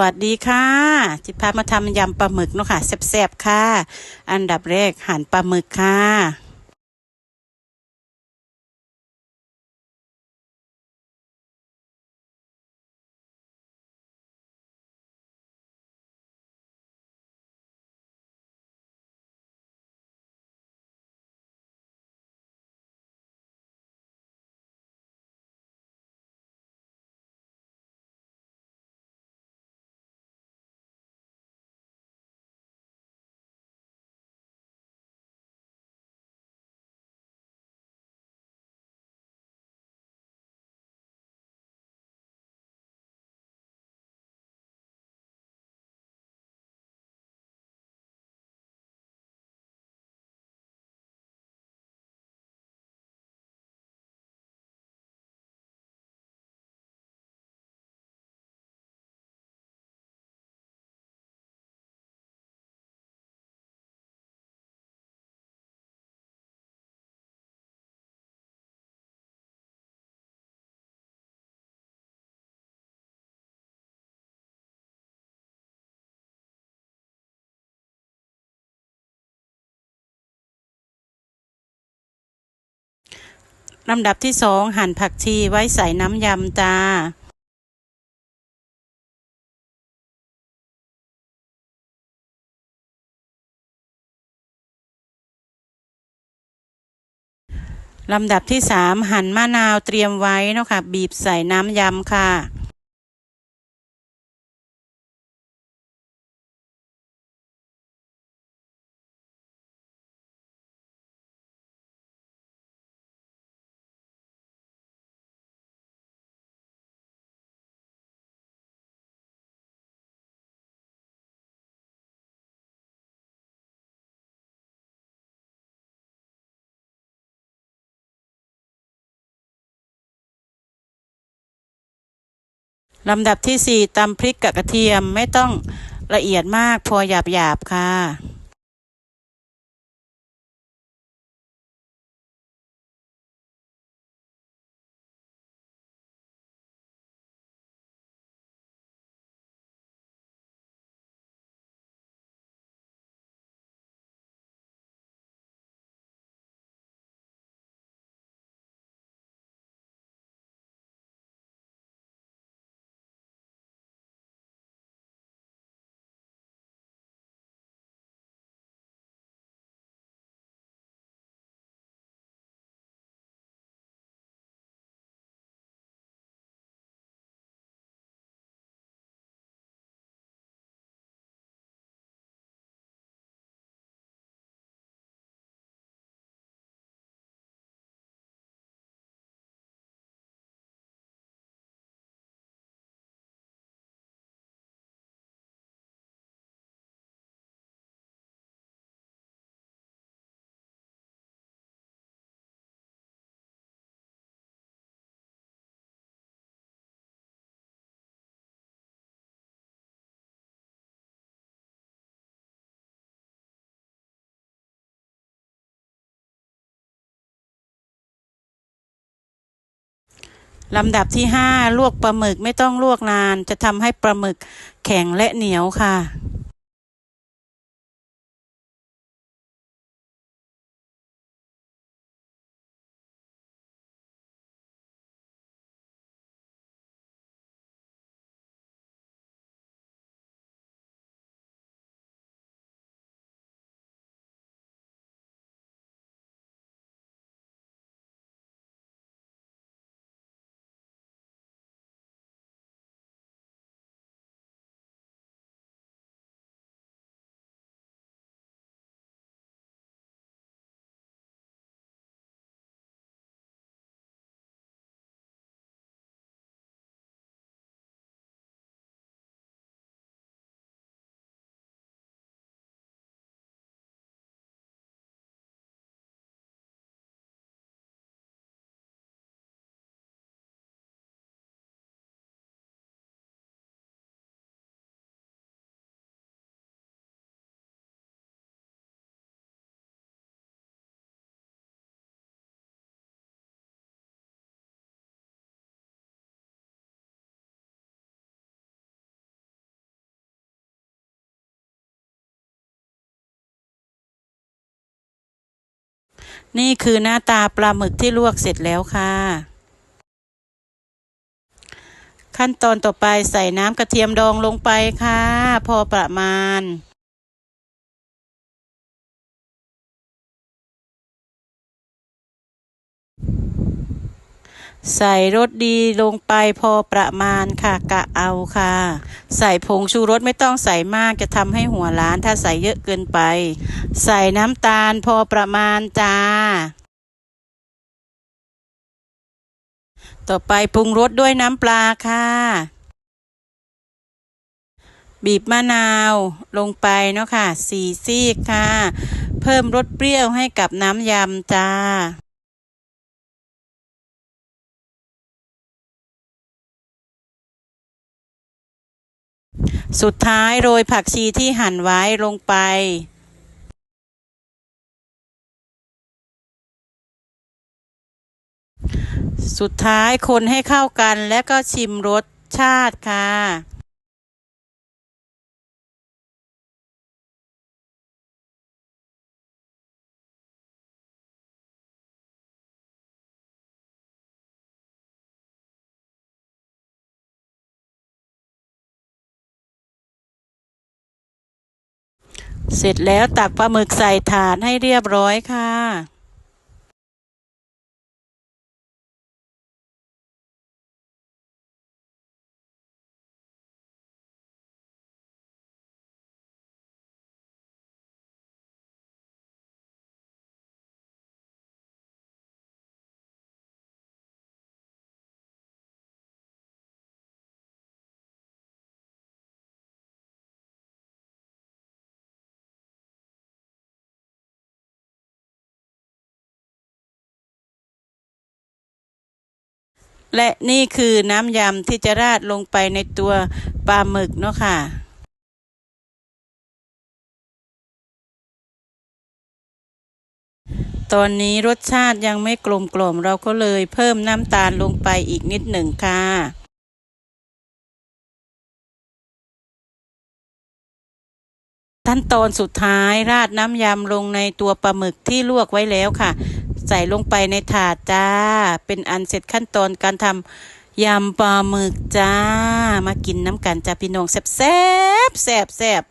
วัสดีค่ะ จิพามาทำยำปลาหมึกเนาะค่ะแซ่บๆค่ะ อันดับแรกหั่นปลาหมึกค่ะ ลำดับที่สองหั่นผักชีไว้ใส่น้ำยำจ้าลำดับที่สามหั่นมะนาวเตรียมไว้เนาะค่ะ บีบใส่น้ำยำค่ะ ลำดับที่สี่ตำพริกกับกระเทียมไม่ต้องละเอียดมากพอหยาบหยาบๆค่ะ ลำดับที่ห้าลวกปลาหมึกไม่ต้องลวกนาน จะทำให้ปลาหมึกแข็งและเหนียวค่ะ นี่คือหน้าตาปลาหมึกที่ลวกเสร็จแล้วค่ะ ขั้นตอนต่อไปใส่น้ำกระเทียมดองลงไปค่ะ พอประมาณ ใส่รสดีลงไปพอประมาณค่ะกะเอาค่ะ ใส่ผงชูรสไม่ต้องใส่มากจะทำให้หัวร้านถ้าใส่เยอะเกินไป ใส่น้ำตาลพอประมาณจ้า ต่อไปปรุงรสด้วยน้ำปลาค่ะ บีบมะนาวลงไปเนาะค่ะสี่ซีกค่ะ เพิ่มรสเปรี้ยวให้กับน้ำยำจ้า สุดท้ายโรยผักชีที่หั่นไว้ลงไป สุดท้ายคนให้เข้ากันแล้วก็ชิมรสชาติค่ะ เสร็จแล้วตักปลาหมึกใส่ถาดให้เรียบร้อยค่ะ และนี่คือน้ำยำที่จะราดลงไปในตัวปลาหมึกเนาะค่ะตอนนี้รสชาติยังไม่กลมกล่อมเราก็เลยเพิ่มน้ำตาลลงไปอีกนิดหนึ่งค่ะ ขั้นตอนสุดท้ายราดน้ำยำลงในตัวปลาหมึกที่ลวกไว้แล้วค่ะ ใส่ลงไปในถาดจ้า เป็นอันเสร็จขั้นตอนการทำยำปลาหมึกจ้า มากินน้ำกันจ้าพี่น้องแซ่บแซ่บแซ่บแซ่บ